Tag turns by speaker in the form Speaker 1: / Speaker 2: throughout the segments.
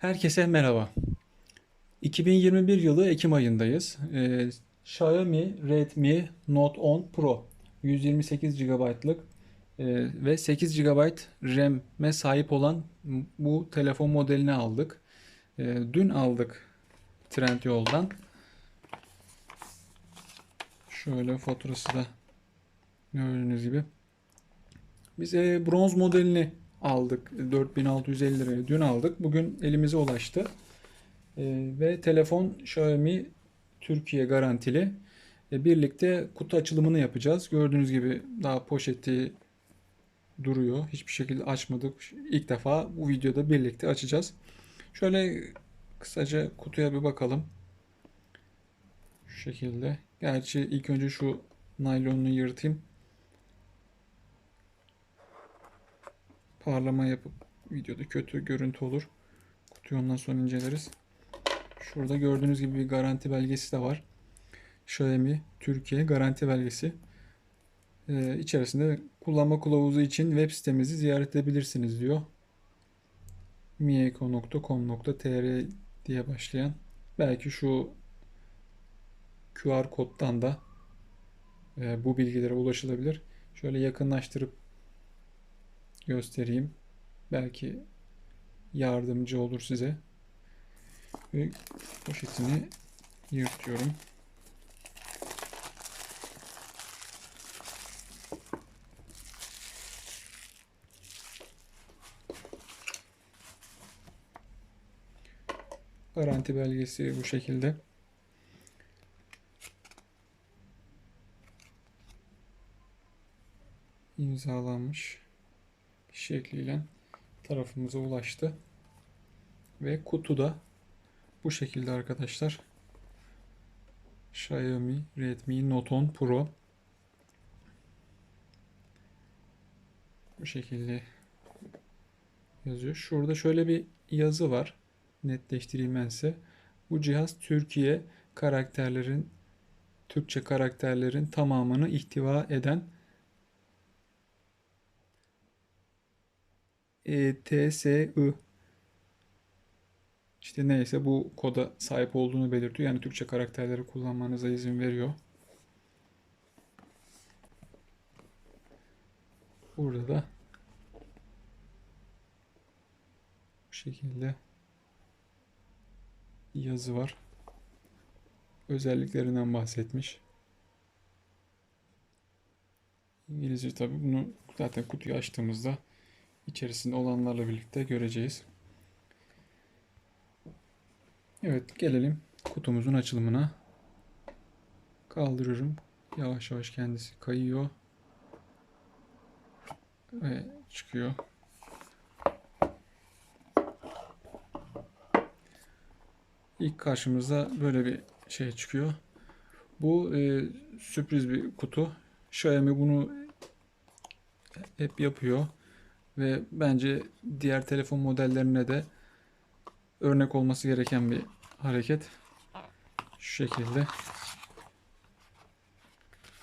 Speaker 1: Herkese merhaba. 2021 yılı Ekim ayındayız. Ee, Xiaomi Redmi Note 10 Pro 128 GB'lık e, ve 8 GB RAM'e sahip olan bu telefon modelini aldık. Ee, dün aldık Trendyol'dan. Şöyle faturası da gördüğünüz gibi. Biz e, bronz modelini aldık. 4650 liraya dün aldık. Bugün elimize ulaştı. Ee, ve telefon Xiaomi Türkiye garantili. E, birlikte kutu açılımını yapacağız. Gördüğünüz gibi daha poşeti duruyor. Hiçbir şekilde açmadık. İlk defa bu videoda birlikte açacağız. Şöyle kısaca kutuya bir bakalım. Şu şekilde. Gerçi ilk önce şu naylonunu yırtayım. Parlama yapıp videoda kötü görüntü olur. Kutuyu ondan sonra inceleriz. Şurada gördüğünüz gibi bir garanti belgesi de var. Xiaomi Türkiye garanti belgesi. Ee, içerisinde kullanma kılavuzu için web sitemizi ziyaret edebilirsiniz diyor. mieko.com.tr diye başlayan. Belki şu QR koddan da e, bu bilgilere ulaşılabilir. Şöyle yakınlaştırıp göstereyim. Belki yardımcı olur size. Ve poşetini yırtıyorum. Garanti belgesi bu şekilde. imzalanmış şekliyle tarafımıza ulaştı. Ve kutu da bu şekilde arkadaşlar. Xiaomi Redmi Note 10 Pro bu şekilde yazıyor. Şurada şöyle bir yazı var. Netleştireyim. Bu cihaz Türkiye karakterlerin Türkçe karakterlerin tamamını ihtiva eden ETSI işte neyse bu koda sahip olduğunu belirtiyor. Yani Türkçe karakterleri kullanmanıza izin veriyor. Burada da bu şekilde yazı var. Özelliklerinden bahsetmiş. İngilizce tabi bunu zaten kutuyu açtığımızda içerisinde olanlarla birlikte göreceğiz. Evet gelelim kutumuzun açılımına. Kaldırırım. Yavaş yavaş kendisi kayıyor. Ve çıkıyor. İlk karşımıza böyle bir şey çıkıyor. Bu e, sürpriz bir kutu. Xiaomi bunu hep yapıyor ve bence diğer telefon modellerine de örnek olması gereken bir hareket. Şu şekilde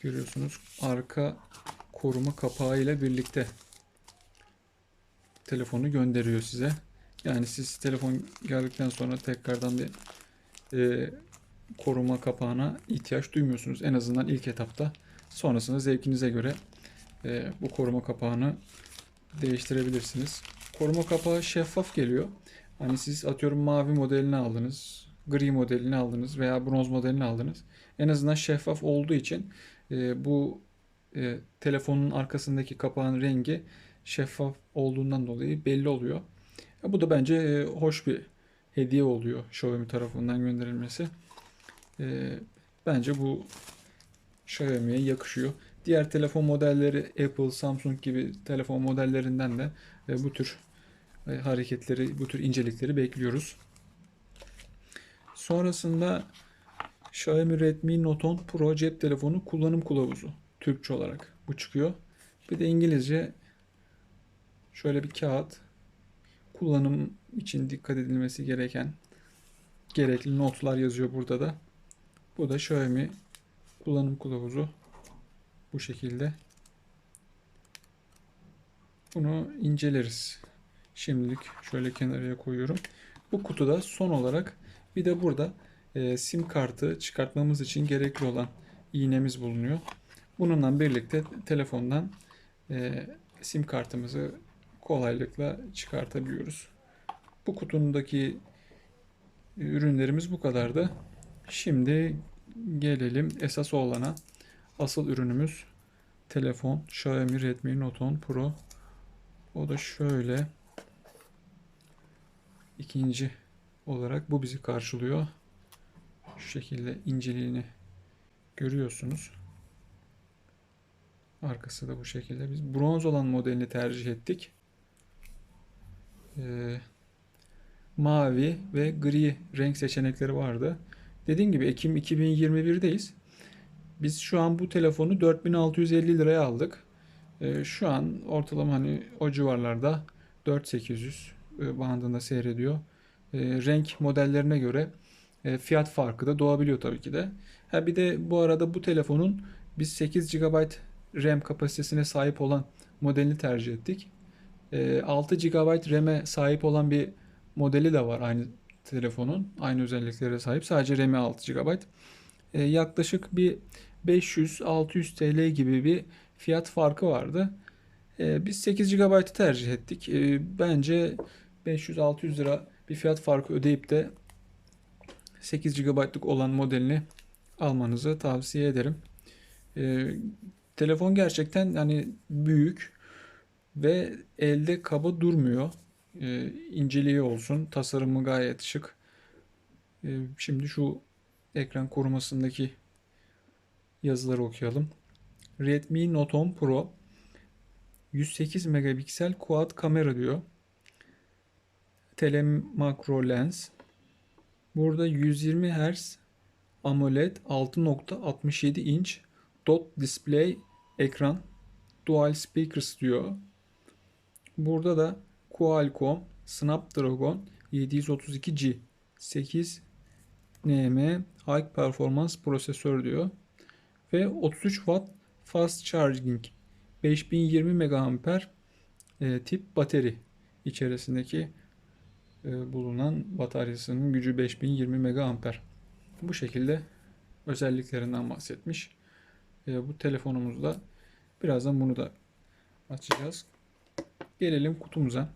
Speaker 1: görüyorsunuz arka koruma kapağı ile birlikte telefonu gönderiyor size. Yani siz telefon geldikten sonra tekrardan bir e, koruma kapağına ihtiyaç duymuyorsunuz. En azından ilk etapta. Sonrasında zevkinize göre e, bu koruma kapağını değiştirebilirsiniz. Koruma kapağı şeffaf geliyor. Hani siz atıyorum mavi modelini aldınız, gri modelini aldınız veya bronz modelini aldınız. En azından şeffaf olduğu için e, bu e, telefonun arkasındaki kapağın rengi şeffaf olduğundan dolayı belli oluyor. E, bu da bence e, hoş bir hediye oluyor Xiaomi tarafından gönderilmesi. E, bence bu Xiaomi'ye yakışıyor. Diğer telefon modelleri Apple, Samsung gibi telefon modellerinden de e, bu tür e, hareketleri, bu tür incelikleri bekliyoruz. Sonrasında Xiaomi Redmi Note 10 Pro cep telefonu kullanım kılavuzu Türkçe olarak bu çıkıyor. Bir de İngilizce şöyle bir kağıt kullanım için dikkat edilmesi gereken gerekli notlar yazıyor burada da. Bu da Xiaomi kullanım kılavuzu bu şekilde. Bunu inceleriz. Şimdilik şöyle kenarıya koyuyorum. Bu kutuda son olarak bir de burada e, sim kartı çıkartmamız için gerekli olan iğnemiz bulunuyor. Bununla birlikte telefondan e, sim kartımızı kolaylıkla çıkartabiliyoruz. Bu kutundaki ürünlerimiz bu kadardı. Şimdi gelelim esas olana. Asıl ürünümüz telefon Xiaomi Redmi Note 10 Pro. O da şöyle ikinci olarak bu bizi karşılıyor. Şu şekilde inceliğini görüyorsunuz. Arkası da bu şekilde. Biz bronz olan modelini tercih ettik. Ee, mavi ve gri renk seçenekleri vardı. Dediğim gibi Ekim 2021'deyiz. Biz şu an bu telefonu 4650 liraya aldık. Ee, şu an ortalama hani o civarlarda 4800 e, bandında seyrediyor. E, renk modellerine göre e, fiyat farkı da doğabiliyor tabii ki de. Ha bir de bu arada bu telefonun biz 8 GB RAM kapasitesine sahip olan modelini tercih ettik. 6 GB RAM'e sahip olan bir modeli de var aynı telefonun. Aynı özelliklere sahip. Sadece RAM'i 6 GB. Yaklaşık bir 500-600 TL gibi bir fiyat farkı vardı. Biz 8 GB'ı tercih ettik. Bence 500-600 lira bir fiyat farkı ödeyip de 8 GB'lık olan modelini almanızı tavsiye ederim. Ee, telefon gerçekten hani büyük ve elde kaba durmuyor. Ee, inceliği olsun, tasarımı gayet şık. Ee, şimdi şu ekran korumasındaki yazıları okuyalım. Redmi Note 10 Pro 108 megapiksel quad kamera diyor telemakro lens. Burada 120 Hz AMOLED 6.67 inç dot display ekran. Dual speakers diyor. Burada da Qualcomm Snapdragon 732G 8 NM High Performance prosesör diyor. Ve 33 Watt Fast Charging 5020 mAh e, tip bateri içerisindeki e, bulunan bataryasının gücü 5020 mAh. Bu şekilde özelliklerinden bahsetmiş. E, bu telefonumuzda birazdan bunu da açacağız. Gelelim kutumuza.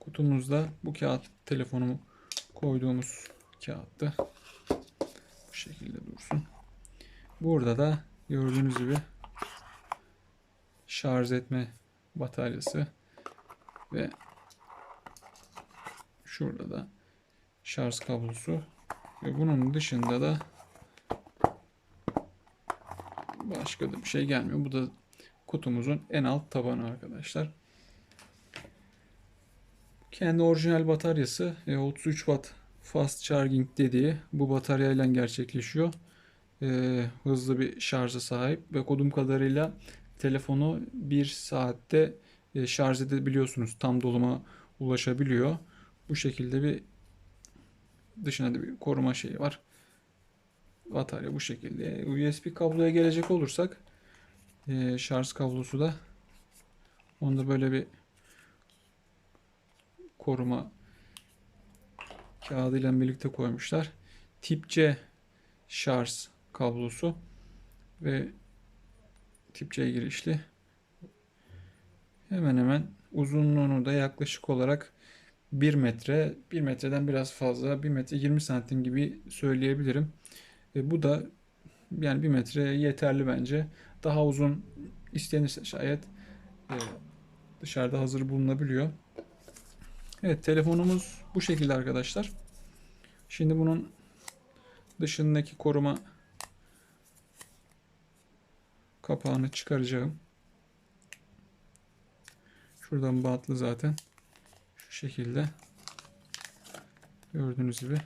Speaker 1: Kutumuzda bu kağıt telefonumu koyduğumuz kağıttı. Şekilde dursun. Burada da gördüğünüz gibi şarj etme bataryası ve şurada da şarj kablosu ve bunun dışında da başka da bir şey gelmiyor. Bu da kutumuzun en alt tabanı arkadaşlar. Kendi orijinal bataryası 33 e, Watt fast charging dediği bu bataryayla gerçekleşiyor. Ee, hızlı bir şarja sahip ve kodum kadarıyla telefonu 1 saatte e, şarj edebiliyorsunuz. Tam doluma ulaşabiliyor. Bu şekilde bir dışına da bir koruma şeyi var. Batarya bu şekilde. USB kabloya gelecek olursak e, şarj kablosu da onda böyle bir koruma kağıdıyla birlikte koymuşlar. Tip C şarj kablosu ve tip C girişli hemen hemen uzunluğunu da yaklaşık olarak 1 metre, 1 metreden biraz fazla, 1 metre 20 santim gibi söyleyebilirim. E, bu da yani 1 metre yeterli bence. Daha uzun istenirse şayet e, dışarıda hazır bulunabiliyor. Evet telefonumuz bu şekilde arkadaşlar. Şimdi bunun dışındaki koruma kapağını çıkaracağım. Şuradan bantlı zaten. Şu şekilde. Gördüğünüz gibi.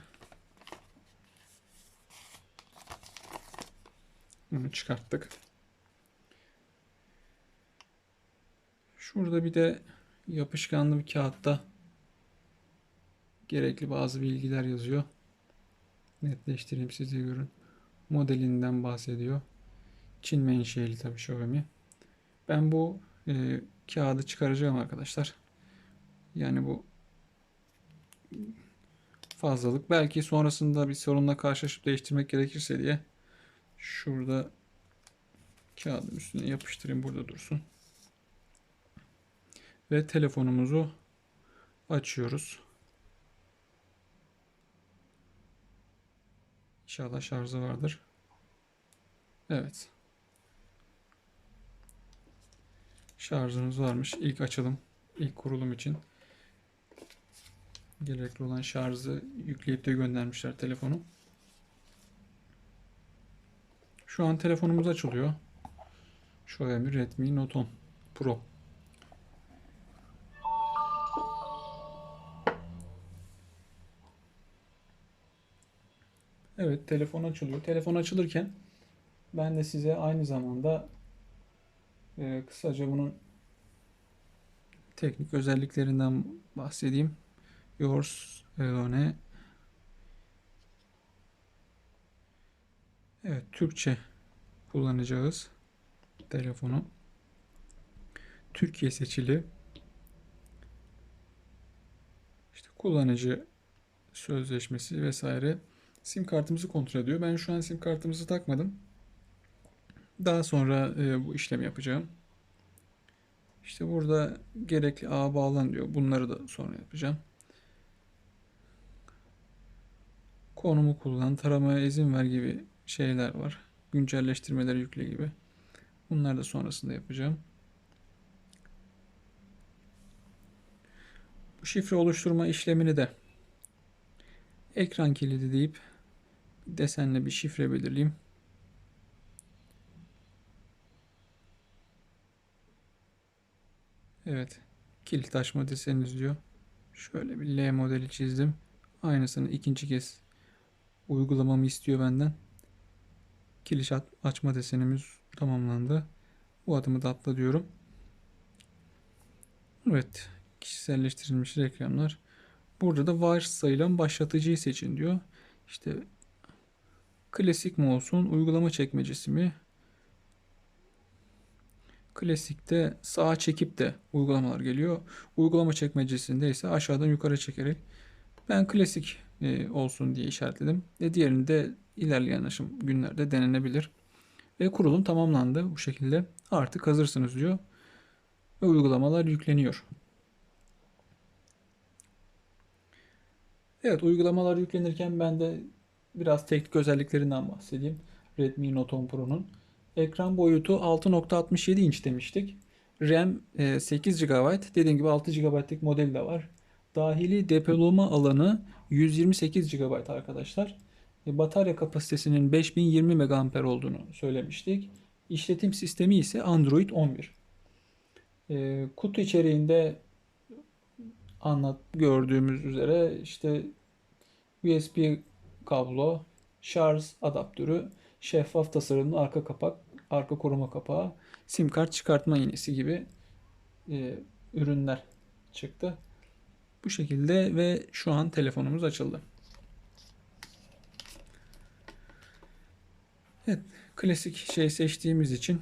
Speaker 1: Bunu çıkarttık. Şurada bir de yapışkanlı bir kağıtta gerekli bazı bilgiler yazıyor. Netleştireyim size görün. Modelinden bahsediyor. Çin menşeli tabii Xiaomi. Ben bu e, kağıdı çıkaracağım arkadaşlar. Yani bu fazlalık. Belki sonrasında bir sorunla karşılaşıp değiştirmek gerekirse diye şurada kağıdın üstüne yapıştırayım burada dursun. Ve telefonumuzu açıyoruz. İnşallah şarjı vardır. Evet. Şarjımız varmış. İlk açılım, ilk kurulum için gerekli olan şarjı yükleyip de göndermişler telefonu. Şu an telefonumuz açılıyor. Xiaomi Redmi Note 10 Pro. Evet telefon açılıyor. Telefon açılırken ben de size aynı zamanda e, kısaca bunun teknik özelliklerinden bahsedeyim. Yours Elone Evet Türkçe kullanacağız telefonu. Türkiye seçili. İşte kullanıcı sözleşmesi vesaire. Sim kartımızı kontrol ediyor. Ben şu an sim kartımızı takmadım. Daha sonra e, bu işlemi yapacağım. İşte burada gerekli ağa bağlan diyor. Bunları da sonra yapacağım. Konumu kullan, taramaya izin ver gibi şeyler var. Güncelleştirmeleri yükle gibi. Bunları da sonrasında yapacağım. Bu şifre oluşturma işlemini de ekran kilidi deyip desenle bir şifre belirleyeyim. Evet. Kilit açma deseniniz diyor. Şöyle bir L modeli çizdim. Aynısını ikinci kez uygulamamı istiyor benden. Kilit açma desenimiz tamamlandı. Bu adımı da atla diyorum. Evet. Kişiselleştirilmiş reklamlar. Burada da varsayılan başlatıcıyı seçin diyor. İşte klasik mi olsun, uygulama çekmecesi mi? Klasikte sağa çekip de uygulamalar geliyor. Uygulama çekmecesinde ise aşağıdan yukarı çekerek ben klasik e, olsun diye işaretledim. Ve diğerini de ilerleyen aşım günlerde denenebilir. Ve kurulum tamamlandı bu şekilde. Artık hazırsınız diyor. Ve uygulamalar yükleniyor. Evet uygulamalar yüklenirken ben de biraz teknik özelliklerinden bahsedeyim. Redmi Note 10 Pro'nun. Ekran boyutu 6.67 inç demiştik. RAM 8 GB. Dediğim gibi 6 GB'lık model de var. Dahili depolama alanı 128 GB arkadaşlar. E, batarya kapasitesinin 5020 mAh olduğunu söylemiştik. İşletim sistemi ise Android 11. E, kutu içeriğinde anlat gördüğümüz üzere işte USB kablo, şarj adaptörü, şeffaf tasarımlı arka kapak, arka koruma kapağı, sim kart çıkartma iğnesi gibi e, ürünler çıktı. Bu şekilde ve şu an telefonumuz açıldı. Evet, klasik şey seçtiğimiz için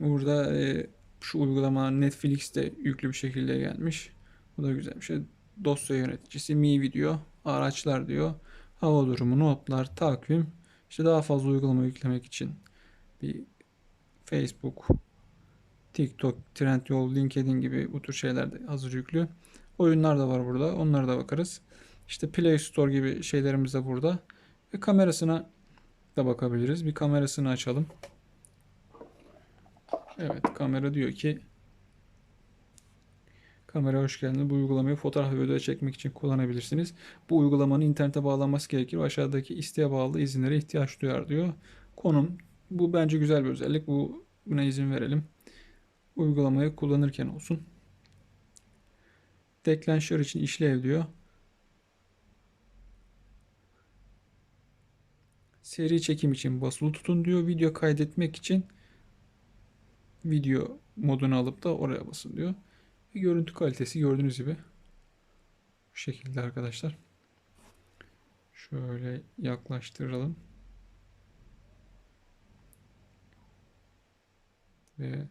Speaker 1: burada e, şu uygulama Netflix'te yüklü bir şekilde gelmiş. Bu da güzel bir şey. Dosya yöneticisi, Mi Video, araçlar diyor. Hava durumu, notlar, takvim. İşte daha fazla uygulama yüklemek için bir Facebook, TikTok, Trendyol, LinkedIn gibi bu tür şeyler de hazır yüklü. Oyunlar da var burada. Onlara da bakarız. İşte Play Store gibi şeylerimiz de burada. Ve kamerasına da bakabiliriz. Bir kamerasını açalım. Evet kamera diyor ki Kamera hoş geldiniz. Bu uygulamayı fotoğraf ve video çekmek için kullanabilirsiniz. Bu uygulamanın internete bağlanması gerekir aşağıdaki isteğe bağlı izinlere ihtiyaç duyar diyor. Konum. Bu bence güzel bir özellik. Bu buna izin verelim. Uygulamayı kullanırken olsun. Deklanşör için işlev diyor. Seri çekim için basılı tutun diyor. Video kaydetmek için video modunu alıp da oraya basın diyor. Ve görüntü kalitesi gördüğünüz gibi bu şekilde arkadaşlar. Şöyle yaklaştıralım. Ve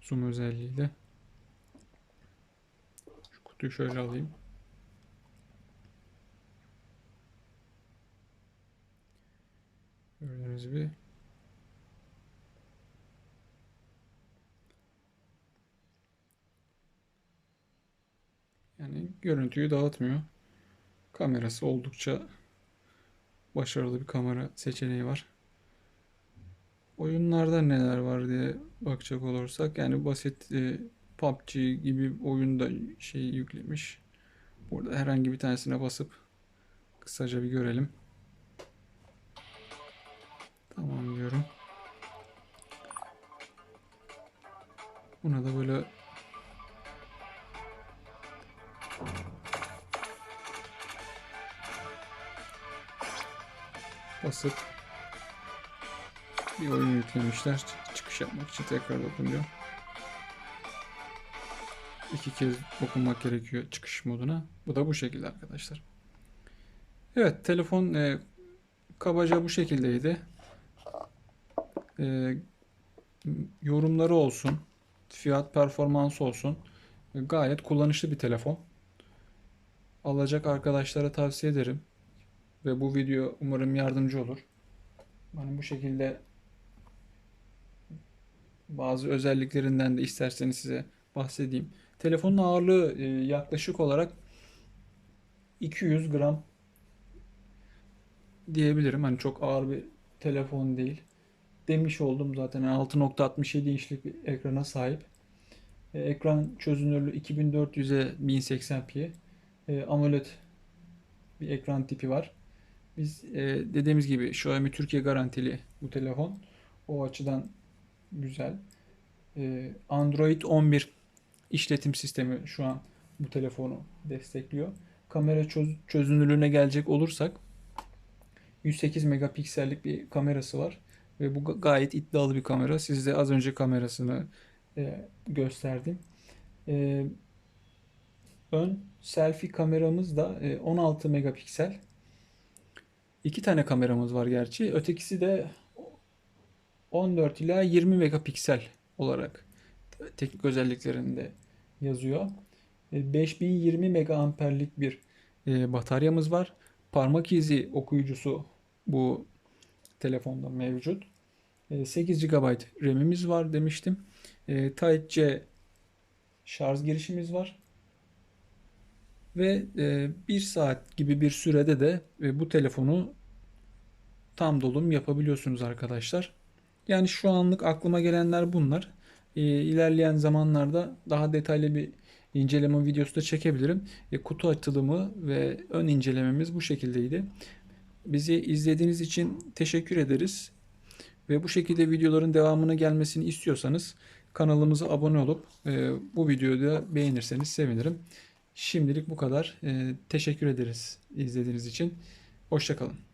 Speaker 1: zoom özelliğiyle Şu kutuyu şöyle alayım. Gördüğünüz gibi. Yani görüntüyü dağıtmıyor. Kamerası oldukça başarılı bir kamera seçeneği var. Oyunlarda neler var diye bakacak olursak yani basit e, PUBG gibi oyunda şey yüklemiş. Burada herhangi bir tanesine basıp kısaca bir görelim. Tamam diyorum. Buna da böyle basıp bir oyun yüklemişler. Çıkış yapmak için tekrar dokunuyor. İki kez dokunmak gerekiyor çıkış moduna. Bu da bu şekilde arkadaşlar. Evet telefon e, kabaca bu şekildeydi. E, yorumları olsun, fiyat performans olsun. E, gayet kullanışlı bir telefon. Alacak arkadaşlara tavsiye ederim. Ve bu video umarım yardımcı olur. Hani bu şekilde bazı özelliklerinden de isterseniz size bahsedeyim. Telefonun ağırlığı e, yaklaşık olarak 200 gram diyebilirim. Hani çok ağır bir telefon değil. Demiş oldum zaten 6.67 inçlik bir ekrana sahip. E, Ekran çözünürlüğü 2400'e 1080p. E, AMOLED bir ekran tipi var. Biz e, dediğimiz gibi Xiaomi Türkiye garantili bu telefon. O açıdan güzel. E, Android 11 işletim sistemi şu an bu telefonu destekliyor. Kamera çöz- çözünürlüğüne gelecek olursak 108 megapiksellik bir kamerası var ve bu ga- gayet iddialı bir kamera. Size az önce kamerasını e, gösterdim. E, ön selfie kameramız da e, 16 megapiksel. İki tane kameramız var gerçi. Ötekisi de 14 ila 20 megapiksel olarak teknik özelliklerinde yazıyor. E, 5020 megaamperlik bir e, bataryamız var. Parmak izi okuyucusu bu telefonda mevcut. E, 8 GB RAM'imiz var demiştim. E, Type-C şarj girişimiz var. Ve e, 1 saat gibi bir sürede de e, bu telefonu tam dolum yapabiliyorsunuz arkadaşlar. Yani şu anlık aklıma gelenler bunlar. E, ilerleyen zamanlarda daha detaylı bir inceleme videosu da çekebilirim. E, kutu açılımı ve ön incelememiz bu şekildeydi. Bizi izlediğiniz için teşekkür ederiz. Ve bu şekilde videoların devamını gelmesini istiyorsanız kanalımıza abone olup e, bu videoyu da beğenirseniz sevinirim. Şimdilik bu kadar. E, teşekkür ederiz izlediğiniz için. Hoşçakalın.